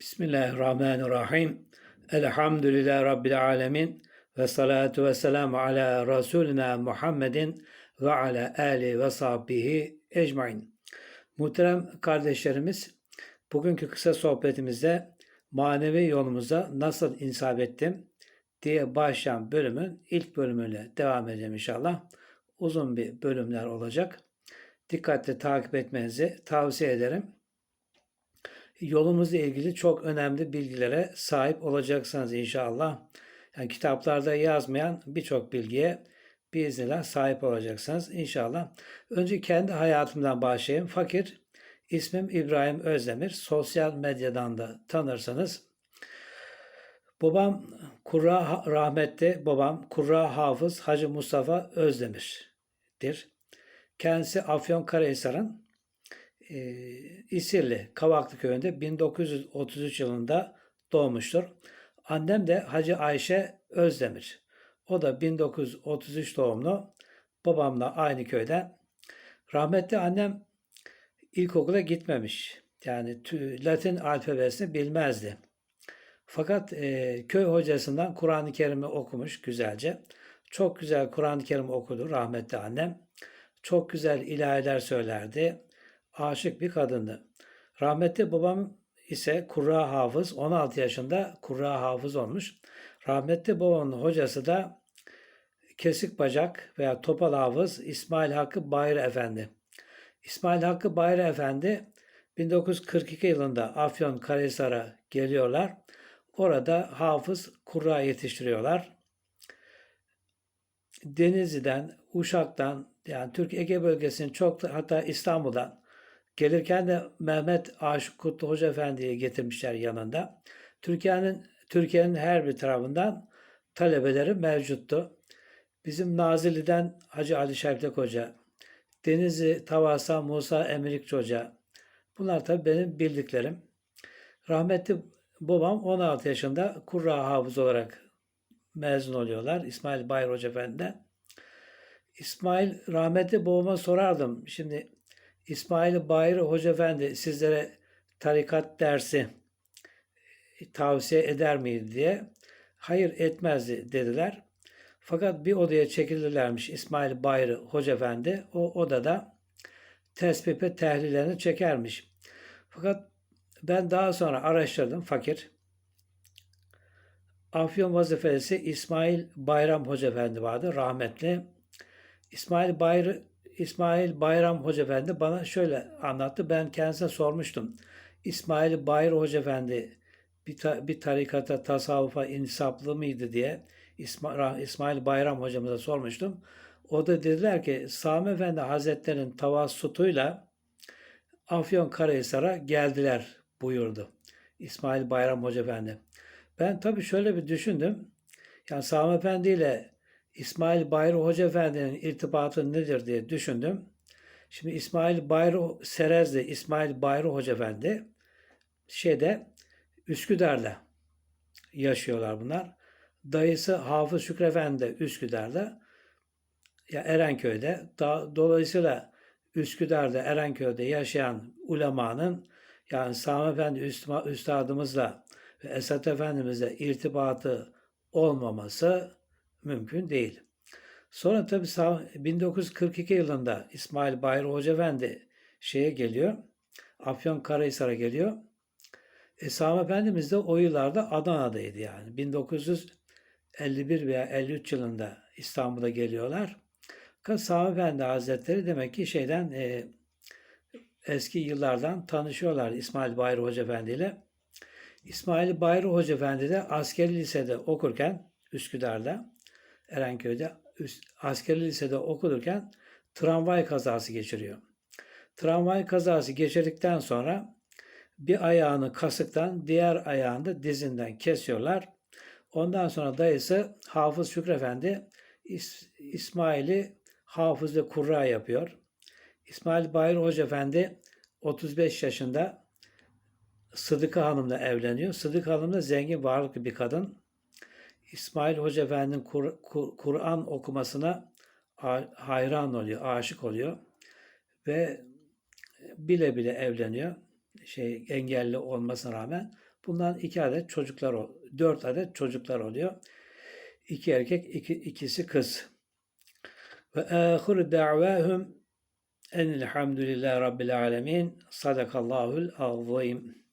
Bismillahirrahmanirrahim. Elhamdülillahi Rabbil alemin. Ve salatu ve selamu ala Resulina Muhammedin ve ala ali ve sahbihi ecmain. Muhterem kardeşlerimiz, bugünkü kısa sohbetimizde manevi yolumuza nasıl insaf ettim diye başlayan bölümün ilk bölümüyle devam edeceğim inşallah. Uzun bir bölümler olacak. Dikkatle takip etmenizi tavsiye ederim yolumuzla ilgili çok önemli bilgilere sahip olacaksınız inşallah. Yani kitaplarda yazmayan birçok bilgiye biiznillah sahip olacaksınız inşallah. Önce kendi hayatımdan başlayayım. Fakir, ismim İbrahim Özdemir. Sosyal medyadan da tanırsanız. Babam Kurra rahmetli babam Kurra Hafız Hacı Mustafa Özdemir'dir. Kendisi Afyonkarahisar'ın e, İsirli Kavaklı köyünde 1933 yılında doğmuştur. Annem de Hacı Ayşe Özdemir. O da 1933 doğumlu. Babamla aynı köyden. Rahmetli annem ilkokula gitmemiş. Yani Latin alfabesini bilmezdi. Fakat e, köy hocasından Kur'an-ı Kerim'i okumuş güzelce. Çok güzel Kur'an-ı Kerim okudu rahmetli annem. Çok güzel ilahiler söylerdi aşık bir kadındı. Rahmetli babam ise Kurra Hafız 16 yaşında Kurra Hafız olmuş. Rahmetli babamın hocası da Kesik Bacak veya Topal Hafız İsmail Hakkı Bayır Efendi. İsmail Hakkı Bayır Efendi 1942 yılında Afyon Karahisar'a geliyorlar. Orada hafız kurra yetiştiriyorlar. Denizli'den, Uşak'tan yani Türk Ege bölgesinin çok hatta İstanbul'dan Gelirken de Mehmet Aşık Kutlu Hoca Efendi'yi getirmişler yanında. Türkiye'nin Türkiye'nin her bir tarafından talebeleri mevcuttu. Bizim Nazilli'den Hacı Ali Şevket Hoca, Denizli Tavasa Musa Emirlikçi Hoca. Bunlar tabii benim bildiklerim. Rahmetli babam 16 yaşında Kurra Hafız olarak mezun oluyorlar. İsmail Bayır Hoca Efendi'den. İsmail rahmetli babama sorardım. Şimdi İsmail Bayır Hoca Efendi sizlere tarikat dersi tavsiye eder miydi diye. Hayır etmezdi dediler. Fakat bir odaya çekilirlermiş İsmail Bayır Hoca Efendi. O odada tesbihe tehlillerini çekermiş. Fakat ben daha sonra araştırdım fakir. Afyon vazifesi İsmail Bayram Hoca Efendi vardı rahmetli. İsmail Bayır İsmail Bayram Hoca Efendi bana şöyle anlattı. Ben kendisine sormuştum. İsmail Bayır Hoca Efendi bir, ta, bir tarikata, tasavvufa insaplı mıydı diye İsmail, Bayram hocamıza sormuştum. O da dediler ki Sami Efendi Hazretleri'nin tavassutuyla Afyon Karahisar'a geldiler buyurdu. İsmail Bayram Hoca Efendi. Ben tabii şöyle bir düşündüm. Yani Sami Efendi ile İsmail Bayır Hoca Efendi'nin irtibatı nedir diye düşündüm. Şimdi İsmail Bayır Serezli, İsmail Bayır Hoca Efendi şeyde Üsküdar'da yaşıyorlar bunlar. Dayısı Hafız Şükrü Efendi Üsküdar'da ya Erenköy'de. Dolayısıyla Üsküdar'da Erenköy'de yaşayan ulemanın yani Sami Efendi Üstadımızla ve Esat Efendimizle irtibatı olmaması mümkün değil. Sonra tabii 1942 yılında İsmail Bayır Hoca Efendi şeye geliyor. Afyon Karahisar'a geliyor. E, Sami Efendimiz de o yıllarda Adana'daydı yani. 1951 veya 53 yılında İstanbul'a geliyorlar. Fakat Sami Efendi Hazretleri demek ki şeyden e, eski yıllardan tanışıyorlar İsmail Bayır Hoca ile. İsmail Bayır Hoca Efendi de askeri lisede okurken Üsküdar'da Erenköy'de askeri lisede okurken tramvay kazası geçiriyor. Tramvay kazası geçirdikten sonra bir ayağını kasıktan, diğer ayağını da dizinden kesiyorlar. Ondan sonra dayısı Hafız Şükrü Efendi İs- İsmail'i hafız ve kurra yapıyor. İsmail Bayır Hoca Efendi 35 yaşında Sıdıka Hanım'la evleniyor. Sıdıka Hanım da zengin, varlıklı bir kadın. İsmail Hoca Efendi'nin Kur, Kur, Kur'an okumasına hayran oluyor, aşık oluyor ve bile bile evleniyor. Şey engelli olmasına rağmen Bundan iki adet çocuklar, dört adet çocuklar oluyor. İki erkek, iki, ikisi kız. Ve ahiru da'vahum enilhamdülillahi rabbil alemin. Sadakallahul azim.